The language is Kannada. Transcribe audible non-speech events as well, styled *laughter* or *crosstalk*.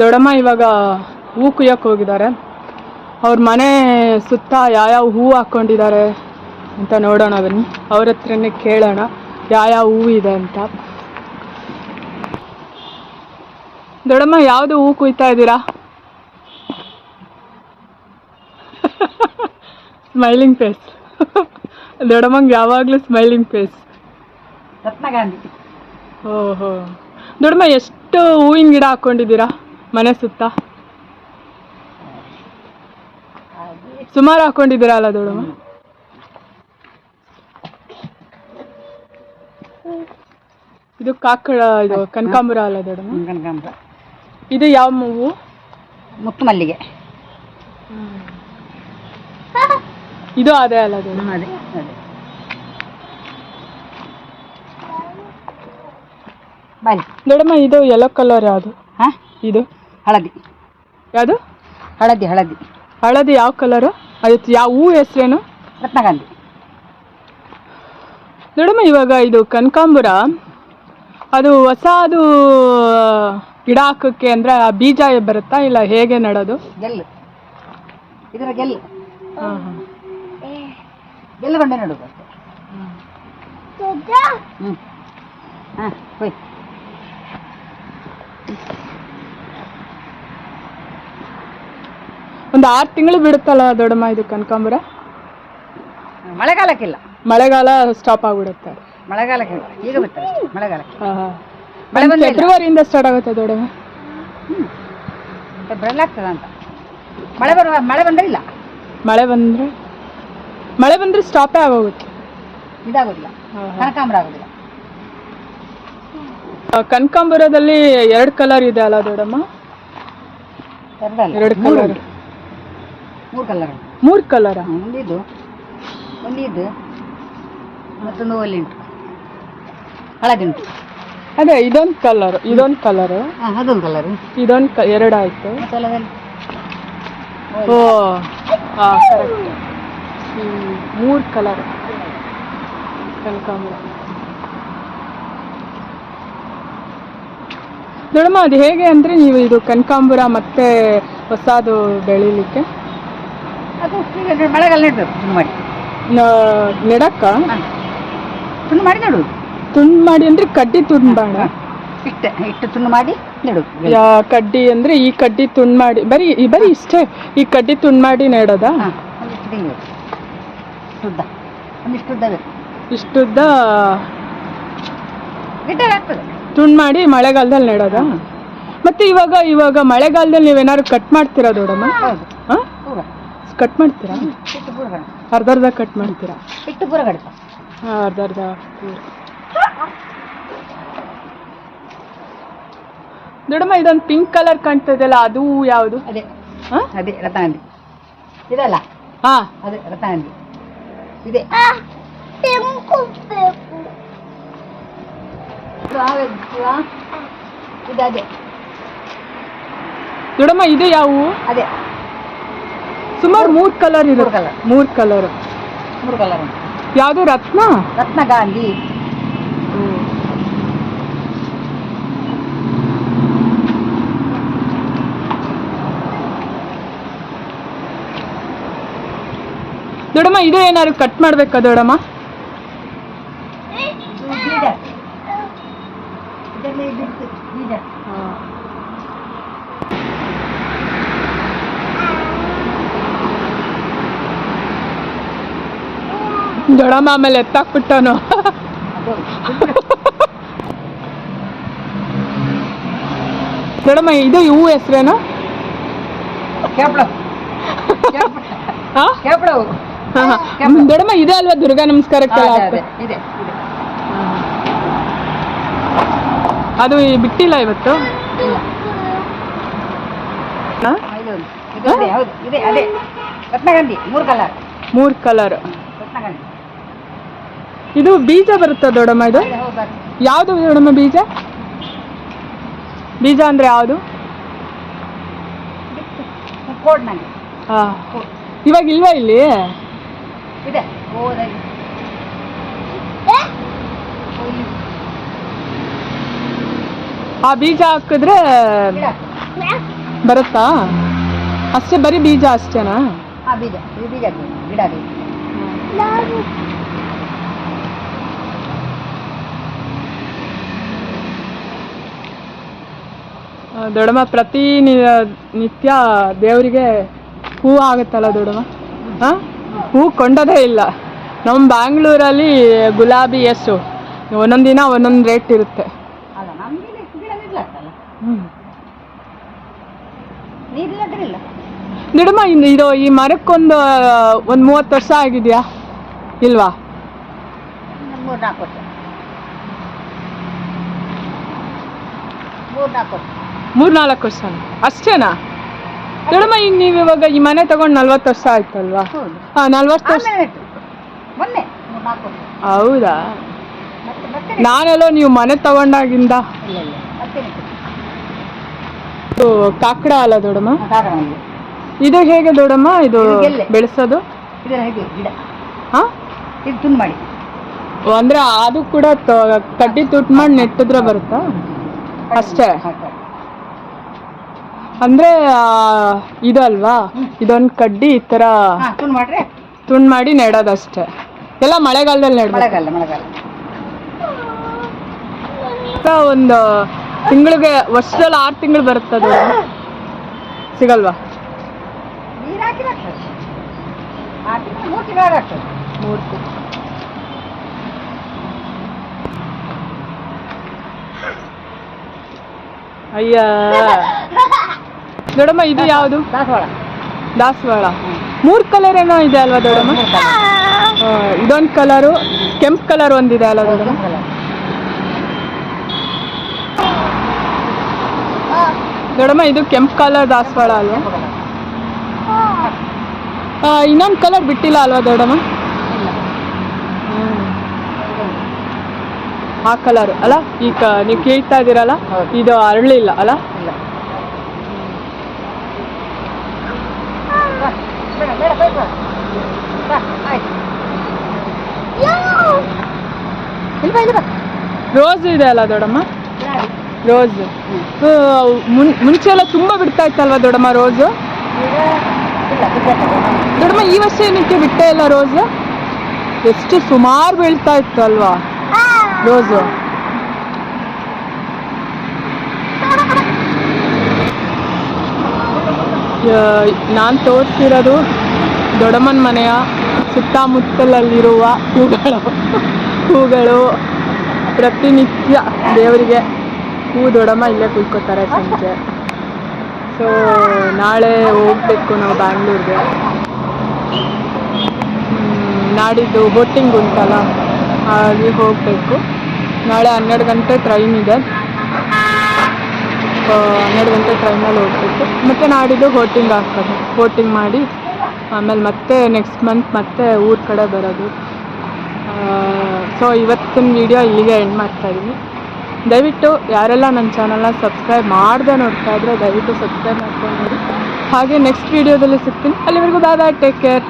ದೊಡ್ಡಮ್ಮ ಇವಾಗ ಹೂ ಕುಯ್ಯಕ್ಕೆ ಹೋಗಿದ್ದಾರೆ. ಅವ್ರ ಮನೆ ಸುತ್ತ ಯಾವ್ಯಾವ ಹೂ ಹಾಕ್ಕೊಂಡಿದ್ದಾರೆ ಅಂತ ನೋಡೋಣ ಬನ್ನಿ ಅವ್ರ ಹತ್ರನೇ ಕೇಳೋಣ ಯಾವ್ಯಾವ ಹೂ ಇದೆ ಅಂತ. ದೊಡ್ಡಮ್ಮ ಯಾವುದು ಹೂ ಕುಯ್ತಾ ಇದ್ದೀರಾ? *laughs* ಸ್ಮೈಲಿಂಗ್ ಫೇಸ್ *laughs* ದೊಡ್ಡಮ್ಮಂಗೆ ಯಾವಾಗಲೂ ಸ್ಮೈಲಿಂಗ್ ಫೇಸ್ ರತ್ನಗಾಂಧಿ ಓಹೋ. ದೊಡ್ಡಮ್ಮ ಎಷ್ಟು ಹೂವಿನ ಗಿಡ ಹಾಕ್ಕೊಂಡಿದ್ದೀರಾ ಮನೆ ಸುತ್ತ? ಸುಮಾರು ಹಾಕೊಂಡಿದ್ದೀರಲ್ಲ ಅಲ್ಲ ದೊಡ್ಡಮ್ಮ ಇದು ಕಾಕಡ ಇದು ಕನಕಾಂಬರ ಅಲ್ಲ ದೊಡ್ಡಮ್ಮ? ಕನಕಾಂಬರ. ಇದು ಯಾವ ಹೂವು ಮುತ್ತು ಮಲ್ಲಿಗೆ ಇದು ಅದೇ ಅಲ್ಲ ದೊಡ್ಡಮ್ಮ? ಅದೇ ಅದೇ. ಬನ್ನಿ ದೊಡ್ಡಮ್ಮ ಇದು ಯೆಲ್ಲೋ ಕಲರ್ ಯಾವುದು? ಹಾ? ಇದು? ಹಳದಿ. ಯಾವುದು? ಹಳದಿ ಹಳದಿ. ಹಳದಿ ಯಾವ ಕಲರು? ಅದು ಯಾವ ಹೂ ಹೆಸರೇನು? ರತ್ನಗಾಂಧಿ. ನೋಡಮ್ಮ ಇವಾಗ ಇದು ಕನಕಾಂಬರ. ಅದು ಹೊಸದು ಗಿಡ ಹಾಕೋಕ್ಕೆ ಅಂದರೆ ಆ ಬೀಜ ಬರುತ್ತಾ ಇಲ್ಲ? ಹೇಗೆ ನಡೋದು? ಗೆಲ್ಲು ಇದರ ಗೆಲ್ಲು ಹಾಂ ಹಾಂ. ಗೆಲ್ಲು ಬಂಡೆ ನೋಡೋದು ಅಷ್ಟೇ ಹ್ಞೂ ಹಾಂ ಹೋಯ್. ಒಂದು ಆರು ತಿಂಗಳು ಬಿಡುತ್ತಲ್ಲ ದೊಡ್ಡಮ್ಮ ಇದು ಕನಕಾಂಬರ? ಮಳೆಗಾಲಕ್ಕಿಲ್ಲ. ಮಳೆಗಾಲ ಸ್ಟಾಪ್ ಆಗ್ಬಿಡುತ್ತೆ. ಮಳೆಗಾಲಕ್ಕೆ ಈಗ ಬಿಡ್ತಾರೆ ಅಷ್ಟೇ, ಮಳೆಗಾಲಕ್ಕೆ. ಹಾಂ ಹಾಂ. ಮಳೆ ಬಂದೇ ಇಲ್ಲ. ಫೆಬ್ರವರಿಯಿಂದ ಸ್ಟಾರ್ಟ್ ಆಗುತ್ತೆ ದೊಡ್ಡಮ್ಮ. ಫೆಬ್ರವರಿ ಆಗ್ತದ ಅಂತ. ಮಳೆ ಬರುವ ಮಳೆ ಬಂದ್ರೆ ಇಲ್ಲ. ಮಳೆ ಬಂದ್ರೆ ಮಳೆ ಬಂದರೆ ಸ್ಟಾಪೇ ಆಗೋಗುತ್ತೆ. ಇದಾಗೋದಿಲ್ಲ. ಹಾಂ ಹಾಂ. ಕನಕಾಂಬರ ಆಗೋದಿಲ್ಲ. ಕನಕಾಂಬರದಲ್ಲಿ ಎರಡು ಕಲರ್ ಇದೆ ಅಲ್ಲ ದೊಡ್ಡಮ್ಮ? ಎರಡಲ್ಲ. ಎರಡು ಕಲರ್. ಮೂರು ಕಲರ್ ಮೂರು ಕಲರ ಒಂದಿದು ಒಂದಿದು ಮತ್ತೊಂದು ಒಲ್ಲಿ ಉಂಟು. ಹಳದಿ ಉಂಟು. ಅದೇ ಇದೊಂದು ಕಲರ್ ಇದೊಂದು ಕಲರ್ ಅದೊಂದು ಕಲರ್ ಇದೊಂದು ಎರಡು ಆಯಿತು. ಓ ಕರೆಕ್ಟ್ ಮೂರು ಕಲರ್ ಕನಕಾಂಬರ. ನೋಡಮ್ಮ ಅದು ಹೇಗೆ ಅಂದರೆ ನೀವು ಇದು ಕನಕಾಂಬರ ಮತ್ತೆ ಹೊಸದು ಬೆಳಿಲಿಕ್ಕೆ? ಅದು ಈಗ ಮಳೆಗಾಲ ನೆಡಬೇಕು ತುಂಡು ಮಾಡಿ. ನೆಡಕ್ಕ? ತುಂಡು ಮಾಡಿ ನೆಡುವುದು ತುಂಡು ಮಾಡಿ ಅಂದರೆ ಕಡ್ಡಿ ತುಂಡ್ಬೇಡ ಇಟ್ಟು ಇಟ್ಟು ತುಂಡು ಮಾಡಿ ನೆಡುವುದು ಯಾ ಕಡ್ಡಿ ಅಂದ್ರೆ ಈ ಕಡ್ಡಿ ತುಂಡು ಮಾಡಿ ಬರೀ ಈ ಬರೀ ಇಷ್ಟೇ ಈ ಕಡ್ಡಿ ತುಂಡು ಮಾಡಿ ನೆಡೋದಾ? ಒಂದಿಷ್ಟು ಉದ್ದ ಒಂದಿಷ್ಟು ಉದ್ದ ಬೇಕು. ಇಷ್ಟುದ್ದ ಆಗ್ತದೆ. ತುಂಡು ಮಾಡಿ ಮಳೆಗಾಲದಲ್ಲಿ ನೆಡೋದಾ? ಮತ್ತೆ ಇವಾಗ ಇವಾಗ ಮಳೆಗಾಲದಲ್ಲಿ ನೀವೇನಾದ್ರು ಕಟ್ ಮಾಡ್ತೀರಾ ದೊಡಮ್ಮ ಹೌದು. ಕಟ್ ಮಾಡ್ತೀರಾ? ಅರ್ಧ ಅರ್ಧ ಕಟ್ ಮಾಡ್ತೀರಾ? ಇಟ್ಟು ಪೂರ ಕಡಿತ ಹಾಂ ಅರ್ಧ ಅರ್ಧ. ನೋಡಮ್ಮ ಇದೊಂದು ಪಿಂಕ್ ಕಲರ್ ಕಾಣ್ತದಲ್ಲ ಅದು ಯಾವುದು? ಅದೇ. ಹಾಂ? ಅದೇ ರತಾಂಡಿ ಇದಲ್ಲ? ಹಾ. ಅದೇ ರತಾಂಡಿ ಇದೆ. ಇದು ಆವೇದು, ಇದು? ಇದು ಅದೇ ದೊಡ್ಡಮ್ಮ ಇದು ಯಾವುವು ಅದೇ ಸುಮಾರು ಮೂರು ಕಲರ್ ಇದೆ. ಮೂರು colour. ಮೂರು ಕಲರ್ ಮೂರು ಕಲರ್ ಉಂಟು. ಯಾವುದು ರತ್ನ? ಗಾಂಧಿ. ನೋಡಮ್ಮ ಇದು ಏನಾದ್ರು ಕಟ್ ಮಾಡ್ಬೇಕಾ ದೊಡ್ಡಮ್ಮ ಇದು ಬೀಜ ಇದರಲ್ಲಿ ಬಿಡ್ತು ಬೀಜ ದೊಡ್ಡಮ್ಮ ಆಮೇಲೆ ಎತ್ತಾಕ್ಬಿಟ್ಟನು ಅದು ದೊಡ್ಡಮ್ಮ ಇದು ಇವು ಹೆಸ್ರೇನು? ಹಾ. ಇದೆ ಅಲ್ವಾ ದುರ್ಗಾ? ನಮಸ್ಕಾರಕ್ಕೆಲ್ಲ ಅದೇ ಬಿಟ್ಟಿಲ್ಲ ಇವತ್ತು? ಮೂರು ಕಲರ್ ಮೂರ್ ಕಲರ್ ರತ್ನಗಂಧಿ. ಇದು ಬೀಜ ಬರುತ್ತಾ ದೊಡ್ಡಮ್ಮ ಇದು? ಯಾವುದು ದೊಡ್ಡಮ್ಮ ಬೀಜ? ಬೀಜ ಅಂದ್ರೆ ಯಾವುದು? ಹಾ. ಇವಾಗ ಇಲ್ವಾ ಇಲ್ಲಿ? ಆ ಬೀಜ ಹಾಕಿದ್ರೆ ಬರುತ್ತಾ? ಅಷ್ಟೇ ಬರೀ ಬೀಜ ಅಷ್ಟೇನಾ? ಬೀಜ. ಬೀಜ ಗಿಡ ದೊಡ್ಡಮ್ಮ ಪ್ರತಿ ನಿತ್ಯ ದೇವರಿಗೆ ಹೂ ಆಗುತ್ತಲ್ಲ ದೊಡಮ್ಮ ಹಾ? ಹೂ ಕೊಂಡದೇ ಇಲ್ಲ. ನಮ್ಮ ಬ್ಯಾಂಗ್ಳೂರಲ್ಲಿ ಗುಲಾಬಿ ಎಷ್ಟು ಒಂದೊಂದು ದಿನ ಒಂದೊಂದು ರೇಟ್ ಇರುತ್ತೆ. ಇನ್ನು ಇದು ಈ ಮರಕ್ಕೊಂದು ಒಂದು ಮೂವತ್ತು ವರ್ಷ ಆಗಿದೆಯಾ? ಇಲ್ವಾ? ಮೂರು ನಾಲ್ಕು ವರ್ಷ. ಮೂರು ನಾಲ್ಕು ವರ್ಷ. ಮೂರ್ನಾಲ್ಕು ವರ್ಷ. ಅಷ್ಟೇನಾ? ನೋಡಮ್ಮ ಈಗ ನೀವು ಇವಾಗ ಈ ಮನೆ ತಗೊಂಡು ನಲ್ವತ್ತು ವರ್ಷ ಆಯ್ತಲ್ವಾ? ಹಾ ನಲ್ವತ್ತು ವರ್ಷ. ಹೌದಾ. ನಾನೆಲ್ಲೋ ನೀವು ಮನೆ ತಗೊಂಡಾಗಿಂದ. ಕಾಕಡ ಅಲ್ಲ ದೊಡಮ್ಮ ಇದು ಹೇಗೆ ದೊಡಮ್ಮ ಇದು. ಬೆಳೆಸೋದು? ಅಂದ್ರೆ ಅದು ಕೂಡ ಕಡ್ಡಿ ತುಟ್ಟು ಮಾಡಿ ನೆಟ್ಟಿದ್ರೆ ಬರುತ್ತಾ? ಅಷ್ಟೇ. ಅಂದ್ರೆ ಇದು ಅಲ್ವಾ? ಇದೊಂದು ಕಡ್ಡಿ ಈ ತರ ತುಂಡ್ ತುಂಡು ಮಾಡ್ರೆ. ತುಂಡು ಮಾಡಿ ನೆಡೋದಷ್ಟೇ. ಎಲ್ಲ ಮಳೆಗಾಲದಲ್ಲಿ ನೆಡ್ಬೇಕು. ಮಳೆಗಾಲ ಮಳೆಗಾಲ. ಒಂದು ತಿಂಗಳಿಗೆ ವರ್ಷದಲ್ಲಿ ಆರು ತಿಂಗಳು ಬರುತ್ತದು ಸಿಗಲ್ವಾ? ನೀರು ಹಾಕಿ ಆಗ್ತದೆ. ಆ ತಿಂಗಳು ಮೂರು ತಿಂಗಳು ಆಗ್ತದೆ. ಮೂರು ಅಯ್ಯ. ದೊಡ್ಡಮ್ಮ ಇದು ಯಾವುದು? ದಾಸವಾಳ. ಮೂರು ಕಲರ್ ಏನೋ ಇದೆ ಅಲ್ವಾ ದೊಡಮ್ಮ? ಇದೊಂದು ಕಲರು ಕೆಂಪು ಕಲರ್ ಒಂದಿದೆ ಅಲ್ವಾ ದೊಡಮ್ಮ? ದೊಡಮ್ಮ ಇದು ಕೆಂಪು ಕಲರ್ ದಾಸವಾಳ ಅಲ್ವಾ? ಇನ್ನೊಂದು ಕಲರ್ ಬಿಟ್ಟಿಲ್ಲ ಅಲ್ವಾ ದೊಡಮ್ಮ? ಆ ಕಲರ್ ಅಲ್ಲ? ಈಗ ನೀವು ಕೇಳ್ತಾ ಇದ್ದೀರಲ್ಲ? ಇದು ಅರಳಿಲ್ಲ ಅಲ್ಲ ಇಲ್ಲ ಬಾ, ಬೇಡ ಬೇಡ ಬೇಡ ಬಾ. ಬಾ, ಆಯ್ತು ಇಲ್ಲಿ ಬಾ ಇಲ್ಲಿ ಬಾ ರೋಸ್ ಇದೆ ಅಲ್ಲ ದೊಡಮ್ಮ? ರೋಸ್. ಮುಂಚೆ ಎಲ್ಲ ತುಂಬಾ ಬಿಡ್ತಾ ಇತ್ತಲ್ವಾ ದೊಡಮ್ಮ ರೋಸು? ದೊಡಮ್ಮ ಈ ವರ್ಷ ಏನಕ್ಕೆ ಬಿಟ್ಟೆ ಇಲ್ಲ ರೋಸ್? ಎಷ್ಟು ಸುಮಾರು ಬೀಳ್ತಾ ಇತ್ತು ಅಲ್ವಾ? ರೋಸು. ನಾನು ತೋರಿಸಿರೋದು ದೊಡ್ಡಮ್ಮನ ಮನೆಯ ಸುತ್ತಮುತ್ತಲಲ್ಲಿರುವ ಹೂಗಳು. ಹೂಗಳು. ಪ್ರತಿನಿತ್ಯ ದೇವರಿಗೆ ಹೂ ದೊಡಮ್ಮ ಇಲ್ಲೇ ಕುಯ್ಕೋತಾರೆ ಸಂಜೆ. ಸೊ ನಾಳೆ ಹೋಗ್ಬೇಕು ನಾವು ಬ್ಯಾಂಗ್ಳೂರ್ಗೆ. ನಾಡಿದ್ದು ಬೋಟಿಂಗ್ ಉಂಟಲ್ಲ, ಅಲ್ಲಿ ಹೋಗಬೇಕು. ನಾಳೆ ಹನ್ನೆರಡು ಗಂಟೆ ಟ್ರೈನ್ ಇದೆ. ಹನ್ನೆರಡು ಗಂಟೆ ಟ್ರೈನಲ್ಲಿ ಹೋಗ್ಬೇಕು. ಮತ್ತು ನಾಡಿದ್ದು ಬೋಟಿಂಗ್ ಹಾಕೋದು ಬೋಟಿಂಗ್ ಮಾಡಿ, ಆಮೇಲೆ ಮತ್ತೆ ನೆಕ್ಸ್ಟ್ ಮಂತ್ ಮತ್ತೆ ಊರ ಕಡೆ ಬರೋದು. ಸೊ ಇವತ್ತಿನ ವಿಡಿಯೋ ಇಲ್ಲಿಗೆ ಎಂಡ್ ಮಾಡ್ತಾ ಇದ್ದೀನಿ ದಯವಿಟ್ಟು ಯಾರೆಲ್ಲ ನನ್ನ ಚಾನಲ್ನ ಸಬ್ಸ್ಕ್ರೈಬ್ ಮಾಡದೆ ನೋಡ್ತಾ ಇದ್ರೆ ದಯವಿಟ್ಟು ಸಬ್ಸ್ಕ್ರೈಬ್ ಮಾಡ್ಕೊಂಡು ನೋಡಿ. ಹಾಗೆ ನೆಕ್ಸ್ಟ್ ವಿಡಿಯೋದಲ್ಲಿ ಸಿಗ್ತೀನಿ. ಅಲ್ಲಿವರೆಗೂ ಬಾಯ್ ಬಾಯ್ ಟೇಕ್ ಕೇರ್